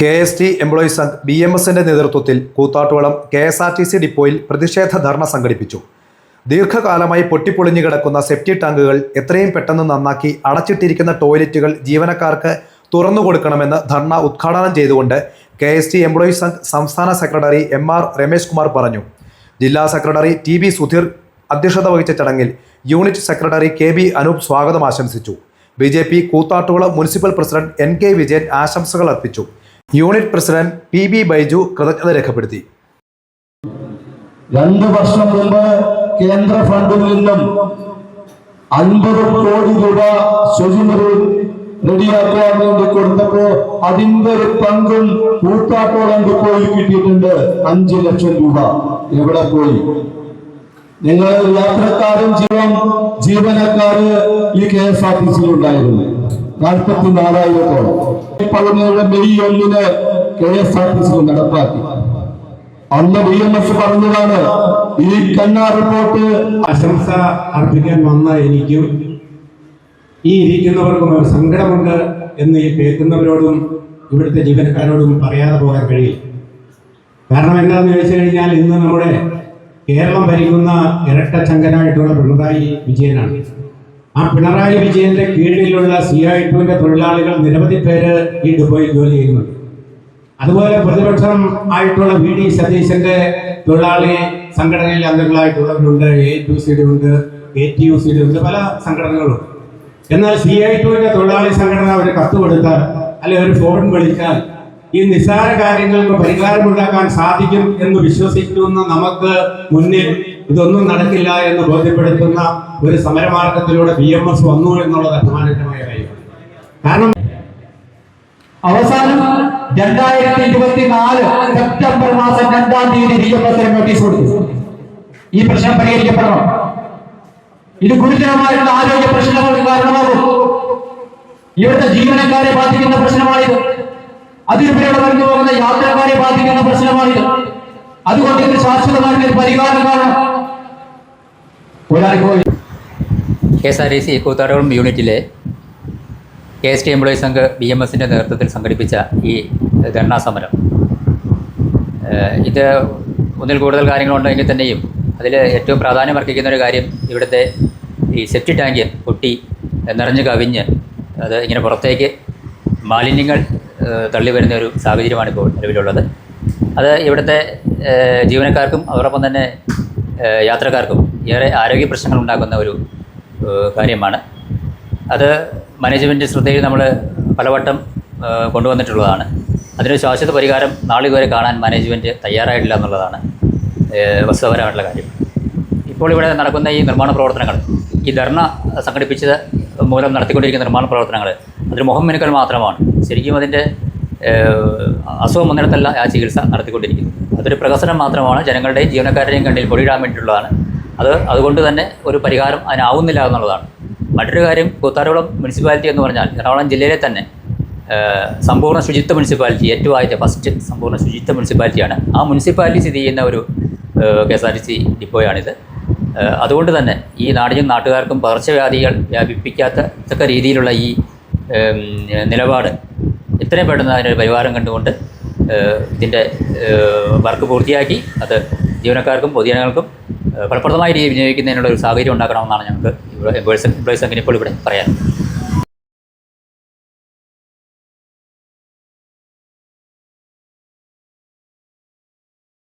K S T employees B M എസിന്റെ നേതൃത്വത്തിൽ Koothattukulam K S R T C ഡിപ്പോയിൽ പ്രതിഷേധ ധർണ സംഘടിപ്പിച്ചു. ദീർഘകാലമായി പൊട്ടിപ്പൊളിഞ്ഞു കിടക്കുന്ന സെപ്റ്റി ടാങ്കുകൾ എത്രയും പെട്ടെന്ന് നന്നാക്കി അടച്ചിട്ടിരിക്കുന്ന ടോയ്ലറ്റുകൾ ജീവനക്കാർക്ക് തുറന്നു കൊടുക്കണമെന്ന് ധർണ ഉദ്ഘാടനം ചെയ്തുകൊണ്ട് K S T employees Sangh സംസ്ഥാന secretary M R Ramesh Kumar പറഞ്ഞു. ജില്ലാ സെക്രട്ടറി ടി ബി സുധീർ അധ്യക്ഷത വഹിച്ച ചടങ്ങിൽ unit secretary K B Anoop സ്വാഗതം ആശംസിച്ചു. B J P Koothattukulam municipal president N K Vijayan ആശംസകൾ അർപ്പിച്ചു. Unit president P B Baiju കൃതജ്ഞത രേഖപ്പെടുത്തി. രണ്ട് വർഷം മുമ്പ് കേന്ദ്ര ഫണ്ടിൽ നിന്നും അൻപത് കോടി രൂപ ശുചിമുറി റെഡിയാക്കാൻ വേണ്ടി കൊടുത്തപ്പോ അതിന്റെ ഒരു പങ്കും കൂത്താട്ടോളം പോയി കിട്ടിയിട്ടുണ്ട്. അഞ്ചു ലക്ഷം രൂപ എവിടെ പോയി? നിങ്ങൾ യാത്രക്കാരും ജീവൻ ജീവനക്കാര് ഈ കെ എസ് ആർ ടി സിയിൽ ഉണ്ടായിരുന്നു നാൽപ്പത്തി നാലായിരത്തോളം പതിനേഴ് മെയ് ഒന്നിന് K S R T C നടപ്പാക്കി. അന്ന് ബി എം എസ് പറഞ്ഞതാണ് ഈ കണ്ണ റിപ്പോർട്ട് ആശംസ അർപ്പിക്കാൻ വന്ന എനിക്കും ഈ ഇരിക്കുന്നവർക്കും ഒരു സങ്കടമുണ്ട് എന്ന് ഈ കേൾക്കുന്നവരോടും ഇവിടുത്തെ ജീവനക്കാരോടും പറയാതെ പോകാൻ കഴിയും കാരണം എന്താണെന്ന് ചോദിച്ചു കഴിഞ്ഞാൽ ഇന്ന് നമ്മുടെ കേരളം ഭരിക്കുന്ന ഇരട്ട ഇരട്ടച്ചങ്കനായിട്ടുള്ള പിണറായി വിജയനാണ്. ആ പിണറായി വിജയന്റെ കീഴിലുള്ള സി ഐ ടുവിന്റെ തൊഴിലാളികൾ നിരവധി പേര് ഈ പോയി ജോലി ചെയ്യുന്നുണ്ട്. അതുപോലെ പ്രതിപക്ഷം ആയിട്ടുള്ള വി ഡി സതീശന്റെ തൊഴിലാളി സംഘടനയിലെ അംഗങ്ങളായിട്ടുള്ളവരുണ്ട്. എ ടു സിയുടെ ഉണ്ട് എ ടി യു സിയുടെ ഉണ്ട് പല സംഘടനകളുണ്ട്. എന്നാൽ സി ഐ ടുവിന്റെ തൊഴിലാളി സംഘടന ഒരു കത്ത് കൊടുത്താൽ അല്ലെ ഒരു ഫോൺ വിളിച്ചാൽ ഈ നിസ്സാര കാര്യങ്ങൾക്ക് പരിഹാരമുണ്ടാക്കാൻ സാധിക്കും എന്ന് വിശ്വസിക്കുന്ന നമുക്ക് മുന്നിൽ ഇതൊന്നും നടക്കില്ല എന്ന് ബോധ്യപ്പെടുത്തുന്ന ഒരു സമരമാർഗത്തിലൂടെ ബി എം എസ് വന്നു എന്നുള്ളത് അഭിമാനകരമായ കാര്യമാണ്. കാരണം അവസാനം രണ്ടായിരത്തി ഇരുപത്തിനാല് സെപ്റ്റംബർ മാസം രണ്ടാം തീയതി ബി എം എസിന് നോട്ടീസ് കൊടുത്തു. ഈ പ്രശ്നം പരിഹരിക്കപ്പെടണം. ഇത് ഗുരുതരമായിട്ടുള്ള ആരോഗ്യ പ്രശ്നങ്ങൾക്ക് കാരണമാകും. ഇവിടുത്തെ ജീവനക്കാരെ ബാധിക്കുന്ന പ്രശ്നമാണിത്. അതിനുപരിയുടെ വരുന്നു പോകുന്ന യാത്രക്കാരെ ബാധിക്കുന്ന പ്രശ്നമാണിത്. അതുകൊണ്ട് ഇത് ശാശ്വതമായിട്ടുള്ള ഒരു പരിഹാരം കാണണം. K S R T C Koothattukulam യൂണിറ്റിലെ K S T employees Sangh B M എസിന്റെ നേതൃത്വത്തിൽ സംഘടിപ്പിച്ച ഈ ധർണാ സമരം. ഇത് ഒന്നിൽ കൂടുതൽ കാര്യങ്ങളുണ്ടെങ്കിൽ തന്നെയും അതിൽ ഏറ്റവും പ്രാധാന്യം അർഹിക്കുന്ന ഒരു കാര്യം ഇവിടുത്തെ ഈ സെപ്റ്റി ടാങ്ക് പൊട്ടി നിറഞ്ഞു കവിഞ്ഞ് അത് ഇങ്ങനെ പുറത്തേക്ക് മാലിന്യങ്ങൾ തള്ളി വരുന്ന ഒരു സാഹചര്യമാണ് ഇപ്പോൾ നിലവിലുള്ളത്. അത് ഇവിടുത്തെ ജീവനക്കാർക്കും അതോടൊപ്പം തന്നെ യാത്രക്കാർക്കും ഏറെ ആരോഗ്യ പ്രശ്നങ്ങൾ ഉണ്ടാക്കുന്ന ഒരു കാര്യമാണ്. അത് മാനേജ്മെന്റ് ശ്രദ്ധയിൽ നമ്മൾ പലവട്ടം കൊണ്ടുവന്നിട്ടുള്ളതാണ്. അതിന് ശാശ്വത പരിഹാരം നാളിതുവരെ കാണാൻ മാനേജ്മെന്റ് തയ്യാറായിട്ടില്ല എന്നുള്ളതാണ് വസ്തുപരമായിട്ടുള്ള കാര്യം. ഇപ്പോൾ ഇവിടെ നടക്കുന്ന ഈ നിർമ്മാണ പ്രവർത്തനങ്ങൾ ഈ ധർണ സംഘടിപ്പിച്ചത് മൂലം നടത്തിക്കൊണ്ടിരിക്കുന്ന നിർമ്മാണ പ്രവർത്തനങ്ങൾ അതിന് മുഖം മിനുക്കൽ മാത്രമാണ്. ശരിക്കും അതിന്റെ അസുഖം വന്നിടത്തല്ല ആ ചികിത്സ നടത്തിക്കൊണ്ടിരിക്കുന്നത്. അതൊരു പ്രഹസനം മാത്രമാണ്. ജനങ്ങളുടെയും ജീവനക്കാരുടെയും കണ്ണിൽ പൊടിയിടാൻ വേണ്ടിയിട്ടുള്ളതാണ്. അത് അതുകൊണ്ട് തന്നെ ഒരു പരിഹാരം അതിനാവുന്നില്ല എന്നുള്ളതാണ്. മറ്റൊരു കാര്യം കൂത്താരോളം മുനിസിപ്പാലിറ്റി എന്ന് പറഞ്ഞാൽ എറണാകുളം ജില്ലയിലെ തന്നെ സമ്പൂർണ ശുചിത്വ മുനിസിപ്പാലിറ്റി ഏറ്റവും ആദ്യത്തെ ഫസ്റ്റ് സമ്പൂർണ ശുചിത്വ മുനിസിപ്പാലിറ്റിയാണ്. ആ മുനിസിപ്പാലിറ്റി സ്ഥിതി ചെയ്യുന്ന ഒരു K S R T C ഡിപ്പോയാണിത്. അതുകൊണ്ട് തന്നെ ഈ നാടിനും നാട്ടുകാർക്കും പകർച്ചവ്യാധികൾ വ്യാപിപ്പിക്കാത്ത തക്ക രീതിയിലുള്ള ഈ നിലപാട് എത്രയും പെട്ടെന്ന് അതിനൊരു പരിവാരം കണ്ടുകൊണ്ട് ഇതിന്റെ വർക്ക് പൂർത്തിയാക്കി. അത് ജീവനക്കാർക്കും പൊതുജനങ്ങൾക്കും ഫലപ്രദമായ രീതിയിൽ വിനിയോഗിക്കുന്നതിനുള്ള ഒരു സാഹചര്യം ഉണ്ടാക്കണമെന്നാണ് ഞങ്ങൾക്ക് ഇവിടെ എംപ്ലോയീസ് എംപ്ലോയീസ് അങ്ങനെ ഇപ്പോൾ ഇവിടെ പറയാൻ